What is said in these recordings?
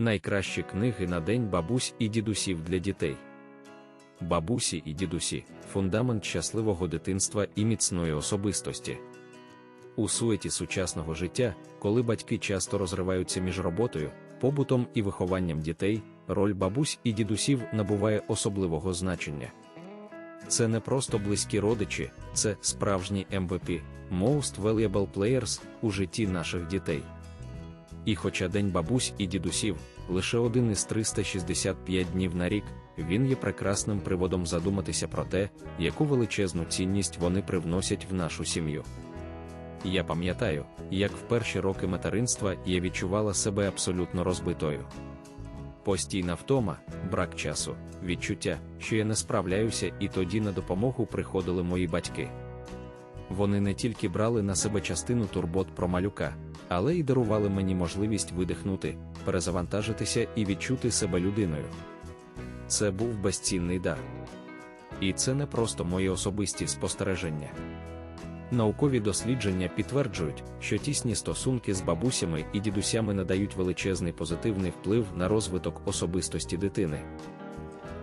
Найкращі книги на день бабусь і дідусів для дітей. Бабусі і дідусі фундамент щасливого дитинства і міцної особистості. У суеті сучасного життя, коли батьки часто розриваються між роботою, побутом і вихованням дітей, роль бабусь і дідусів набуває особливого значення. Це не просто близькі родичі, це справжні MVP, Most Valuable Players у житті наших дітей. І хоча День бабусь і дідусів лише один із 365 днів на рік, він є прекрасним приводом задуматися про те, яку величезну цінність вони привносять в нашу сім'ю. Я пам'ятаю, як в перші роки материнства я відчувала себе абсолютно розбитою. Постійна втома, брак часу, відчуття, що я не справляюся, і тоді на допомогу приходили мої батьки. Вони не тільки брали на себе частину турбот про малюка, але й дарували мені можливість видихнути, перезавантажитися і відчути себе людиною. Це був безцінний дар. І це не просто мої особисті спостереження. Наукові дослідження підтверджують, що тісні стосунки з бабусями і дідусями надають величезний позитивний вплив на розвиток особистості дитини.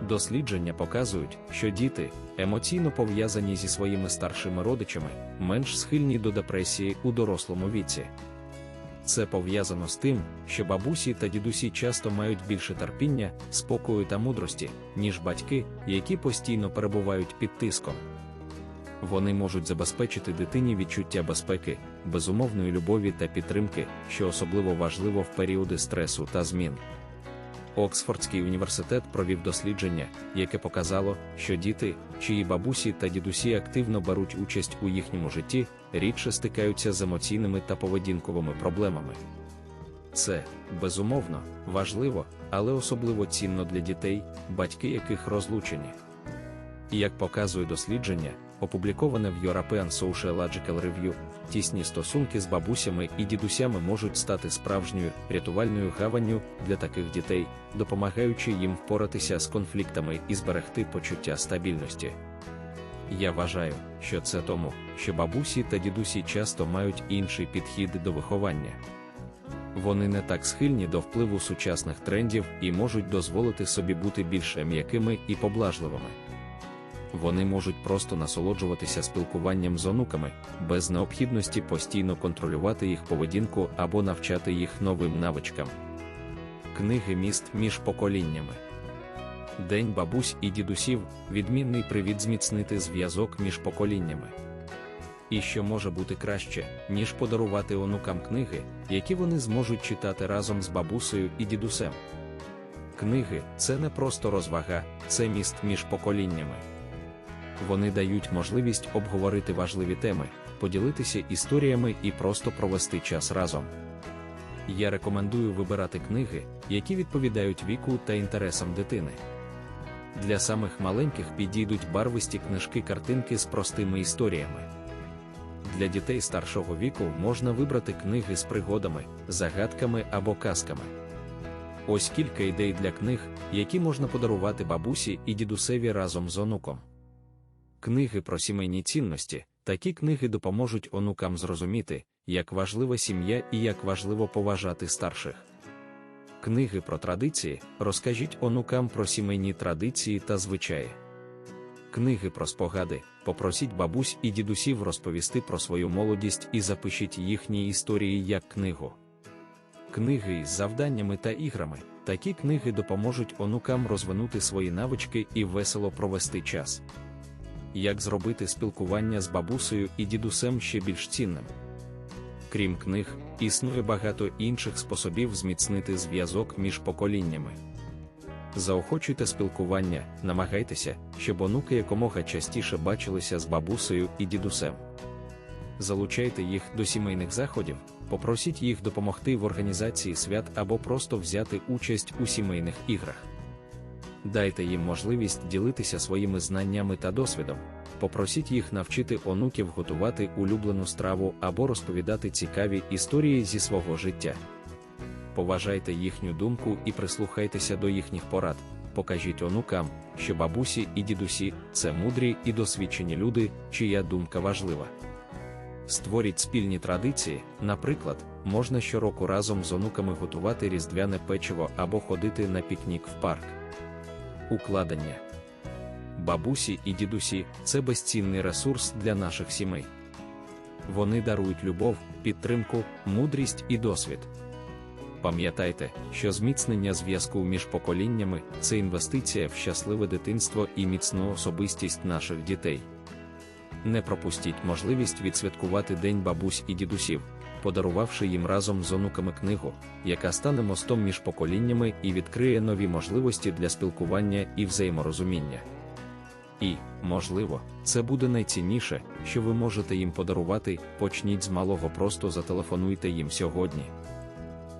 Дослідження показують, що діти, емоційно пов'язані зі своїми старшими родичами, менш схильні до депресії у дорослому віці. Це пов'язано з тим, що бабусі та дідусі часто мають більше терпіння, спокою та мудрості, ніж батьки, які постійно перебувають під тиском. Вони можуть забезпечити дитині відчуття безпеки, безумовної любові та підтримки, що особливо важливо в періоди стресу та змін. Оксфордський університет провів дослідження, яке показало, що діти, чиї бабусі та дідусі активно беруть участь у їхньому житті, рідше стикаються з емоційними та поведінковими проблемами. Це, безумовно, важливо, але особливо цінно для дітей, батьки яких розлучені. Як показує дослідження, опубліковане в European Sociological Review, тісні стосунки з бабусями і дідусями можуть стати справжньою рятувальною гаванню для таких дітей, допомагаючи їм впоратися з конфліктами і зберегти почуття стабільності. Я вважаю, що це тому, що бабусі та дідусі часто мають інший підхід до виховання. Вони не так схильні до впливу сучасних трендів і можуть дозволити собі бути більш м'якими і поблажливими вони можуть просто насолоджуватися спілкуванням з онуками, без необхідності постійно контролювати їх поведінку або навчати їх новим навичкам. Книги міст між поколіннями. День бабусь і дідусів відмінний привід зміцнити зв'язок між поколіннями. І що може бути краще, ніж подарувати онукам книги, які вони зможуть читати разом з бабусею і дідусем. Книги це не просто розвага, це міст між поколіннями. Вони дають можливість обговорити важливі теми, поділитися історіями і просто провести час разом. Я рекомендую вибирати книги, які відповідають віку та інтересам дитини. Для самих маленьких підійдуть барвисті книжки-картинки з простими історіями. Для дітей старшого віку можна вибрати книги з пригодами, загадками або казками. Ось кілька ідей для книг, які можна подарувати бабусі і дідусеві разом з онуком. Книги про сімейні цінності, такі книги допоможуть онукам зрозуміти, як важлива сім'я і як важливо поважати старших. Книги про традиції розкажіть онукам про сімейні традиції та звичаї. Книги про спогади, попросіть бабусь і дідусів розповісти про свою молодість і запишіть їхні історії як книгу. Книги із завданнями та іграми. Такі книги допоможуть онукам розвинути свої навички і весело провести час як зробити спілкування з бабусею і дідусем ще більш цінним. Крім книг, існує багато інших способів зміцнити зв'язок між поколіннями. Заохочуйте спілкування, намагайтеся, щоб онуки якомога частіше бачилися з бабусею і дідусем. Залучайте їх до сімейних заходів, попросіть їх допомогти в організації свят або просто взяти участь у сімейних іграх дайте їм можливість ділитися своїми знаннями та досвідом, попросіть їх навчити онуків готувати улюблену страву або розповідати цікаві історії зі свого життя. Поважайте їхню думку і прислухайтеся до їхніх порад, покажіть онукам, що бабусі і дідусі це мудрі і досвідчені люди, чия думка важлива. Створіть спільні традиції, наприклад, можна щороку разом з онуками готувати різдвяне печиво або ходити на пікнік в парк. Укладення бабусі і дідусі це безцінний ресурс для наших сімей. Вони дарують любов, підтримку, мудрість і досвід. Пам'ятайте, що зміцнення зв'язку між поколіннями це інвестиція в щасливе дитинство і міцну особистість наших дітей. Не пропустіть можливість відсвяткувати День бабусь і дідусів, подарувавши їм разом з онуками книгу, яка стане мостом між поколіннями і відкриє нові можливості для спілкування і взаєморозуміння. І, можливо, це буде найцінніше, що ви можете їм подарувати. Почніть з малого, просто зателефонуйте їм сьогодні.